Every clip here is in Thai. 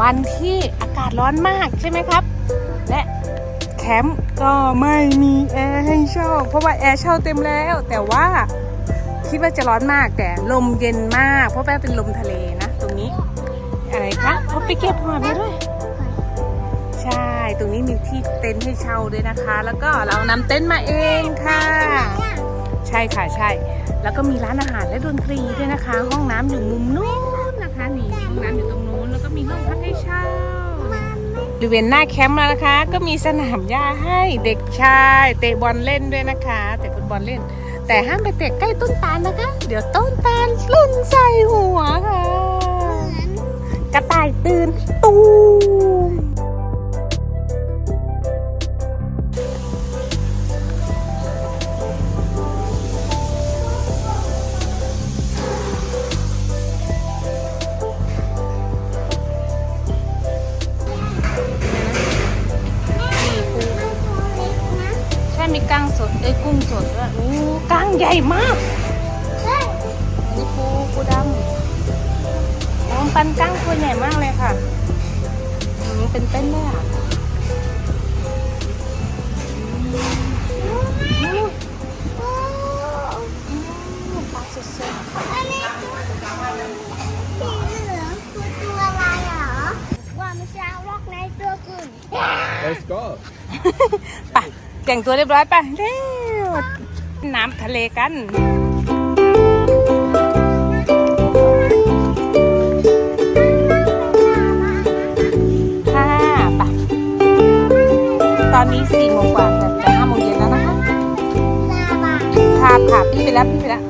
วันที่อากาศร้อนมากใช่ไหมครับ และแคมป์ก็ไม่มีแอร์ให้เช่าเพราะว่าแอร์เช่าเต็มแล้ว แต่ว่าคิดว่าจะร้อนมากแต่ลมเย็นมาก เพราะว่าเป็นลมทะเลนะ ตรงนี้ อะไรคะเขาไปเก็บหอยมาด้วยใช่ ตรงนี้มีที่เต็นท์ให้เช่าด้วยนะคะ แล้วก็เรานำเต็นท์มาเองค่ะ ใช่ค่ะใช่ แล้วก็มีร้านอาหารและดนตรีด้วยนะคะ ห้องน้ำอยู่มุมนู้นนะคะนี่ห้องน้ำอยู่ตรง ริเวณหน้าแคมป์แล้วนะคะ ก็มีสนามหญ้าให้เด็กชายเตะบอลเล่นด้วยนะคะเตะฟุตบอลเล่น แต่ห้ามไปเตะใกล้ต้นตาลนะคะ เดี๋ยวต้นตาลหล่นใส่หัวค่ะ กระต่ายตื่นตูม ใหญ่มากนนี้ปูปูดำโอ้ปันกั้งตัวใหญ่มากเลยค่ะอืมเป็นเต้นเลยอะอืมปลาสดอันนี้สีเหลืองคือตัวอะไรเหรอว่าไม่ใช่ล็อกในตัวกุ่น Let's go. ไปแต่งตัวเรียบร้อยไปเร็ว น้ำทะเลกันค่ะไปตอนนี้สี่โมงกว่าแต่จะห้าโมงเย็นแล้วนะคะลาบาค่ะค่ะพี่ไปแล้วพี่ไปแล้ว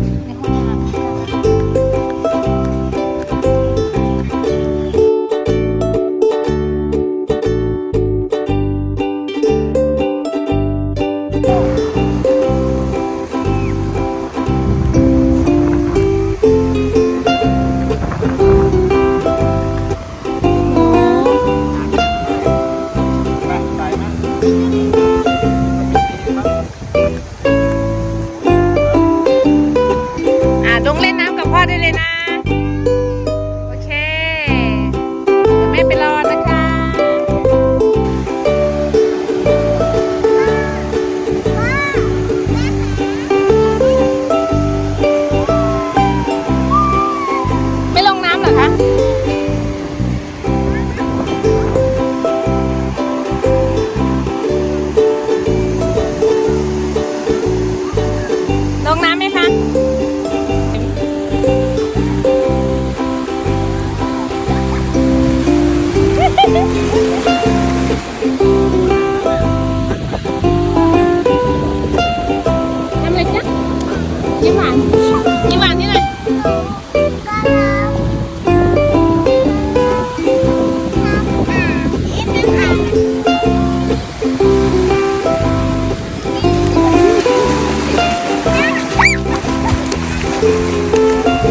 ยิ้มหวานยิ้มหวานที่ไหน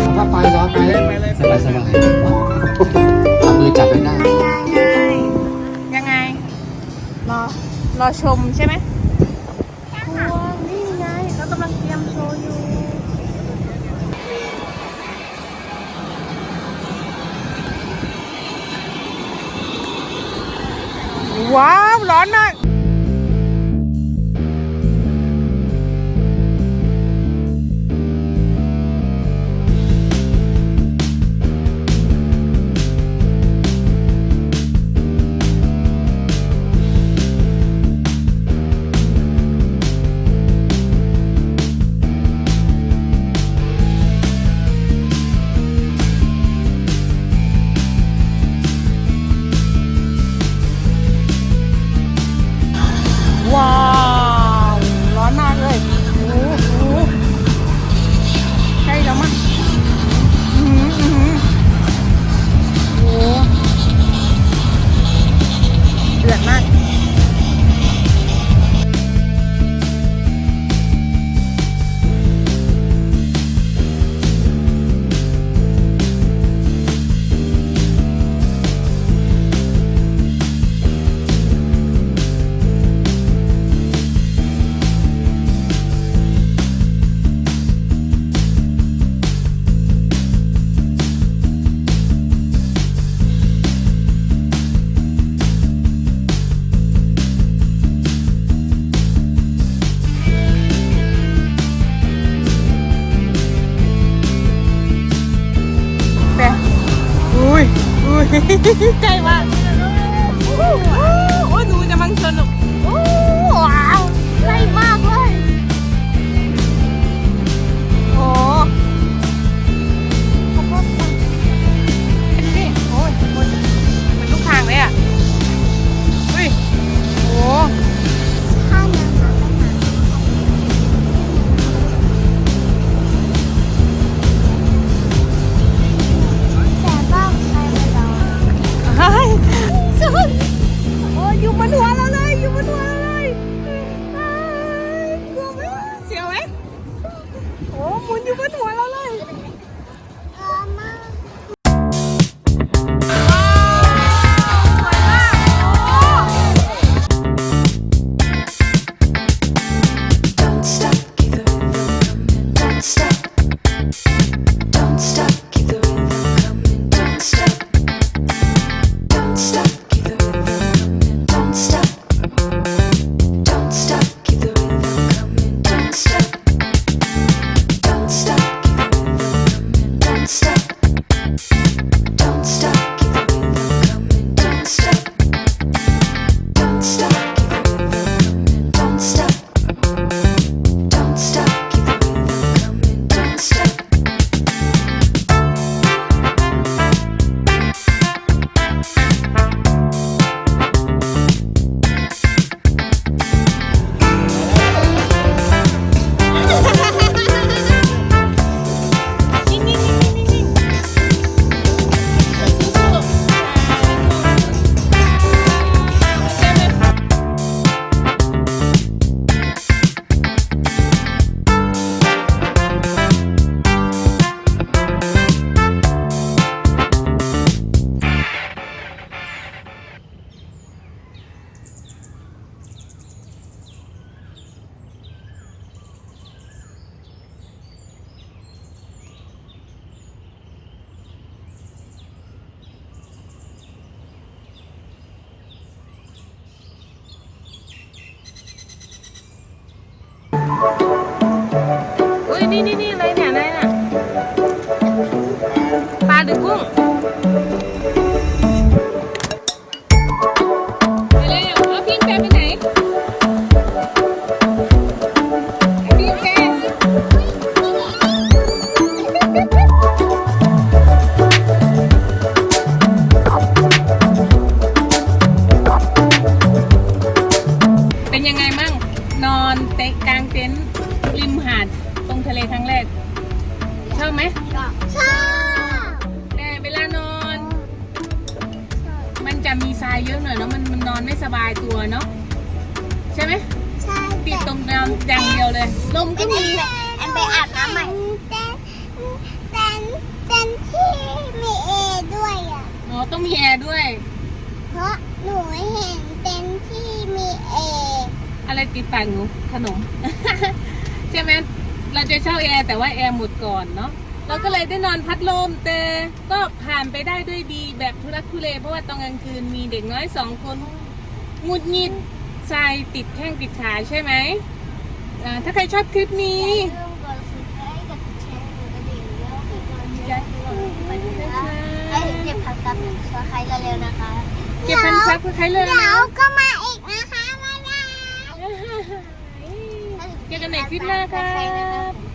เอาผ้าไฟร้อนไปเลยไปเลยสบายสบายเอามือจับไปได้ยังไง รอ รอชมใช่ไหม ว้าว ร้อนมาก ใกล้ม นี่นี่นี่อะไรเนี่ยอะไรน่ะปลาหรือกุ้งไปเลยเอาพี่แกไปไหนพี่แก เยอะหน่อยเนาะมันมันนอนไม่สบายตัวเนาะใช่ไหมใช่ติดตรงนอนอย่างเดียวเลยลมก็มีแอนไปอาบน้ำใหม่เต้นเต้นเต้นที่มีเอด้วยอะอ๋อต้องมีแอร์ด้วย เพราะหนูเห็นเต็นท์ที่มีเออะไรติดปากหนูขนม ใช่ไหมเราจะเช่าแอร์แต่ว่าแอร์หมดก่อนเนาะ เราก็เลยได้นอนพัดลมแต่ก็ผ่านไปได้ด้วยดีแบบทุรักทุเล เพราะว่าตอนกลางคืนมีเด็กน้อยสองคนหงุดหงิดทรายติดแข้งติดขาใช่ไหมอ่าถ้าใครชอบคลิปนี้อย่าลืมกด subscribe กดแชร์กดกระดิ่งแล้วก็กดแชร์ไปด้วยนะคะให้ถึงเจ็ดพันซับหนึ่งชัวร์ใครเร็วๆนะคะ เก็บพันซับคือใครเลยเดี๋นะยวก็มาอีกนะคะบ๊ายบาย เจอกันในคลิปหน้าค่ะใครนะคะ